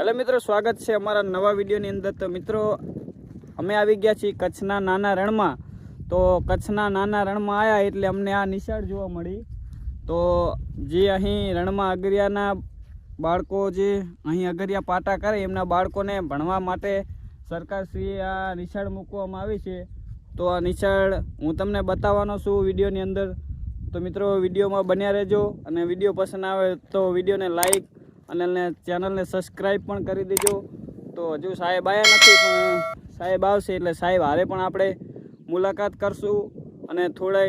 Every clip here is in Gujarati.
એટલે મિત્રો, સ્વાગત છે અમારા નવા વિડીયોની અંદર. તો મિત્રો, અમે આવી ગયા છીએ કચ્છના નાના રણમાં. તો કચ્છના નાના રણમાં આવ્યા એટલે અમને આ નિશાળ જોવા મળી. તો જે અહીં રણમાં અગરિયાના બાળકો જે અહીં અગરિયા પાટા કરે, એમના બાળકોને ભણવા માટે સરકારશ્રીએ આ નિશાળ મૂકવામાં આવી છે. તો આ નિશાળ હું તમને બતાવવાનો છું વિડીયોની અંદર. તો મિત્રો, વિડીયોમાં બન્યા રહેજો અને વીડિયો પસંદ આવે તો વિડીયોને લાઈક અને ચેનલને સબસ્ક્રાઈબ પણ કરી દેજો. તો હજુ સાહેબ આવ્યા નથી, પણ સાહેબ આવશે એટલે સાહેબ હારે પણ આપણે મુલાકાત કરશું અને થોડે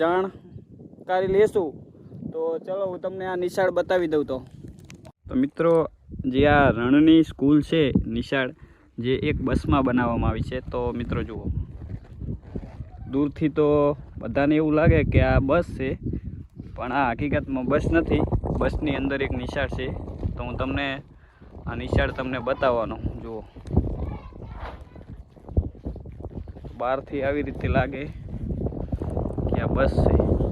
જાણકારી લેશું. તો ચલો હું તમને આ નિશાળ બતાવી દઉં તો. તો મિત્રો, જે આ રણની સ્કૂલ છે નિશાળ, જે એક બસમાં બનાવવામાં આવી છે, તો મિત્રો જુઓ. દૂરથી તો બધાને એવું લાગે કે આ બસ છે, પણ આ હકીકતમાં બસ નથી. બસની અંદર એક નિશાળ છે. તો હું તમને આ નિશાળ તમને બતાવવાનો. જુઓ. બહારથી આવી રીતે લાગે કે આ બસ છે.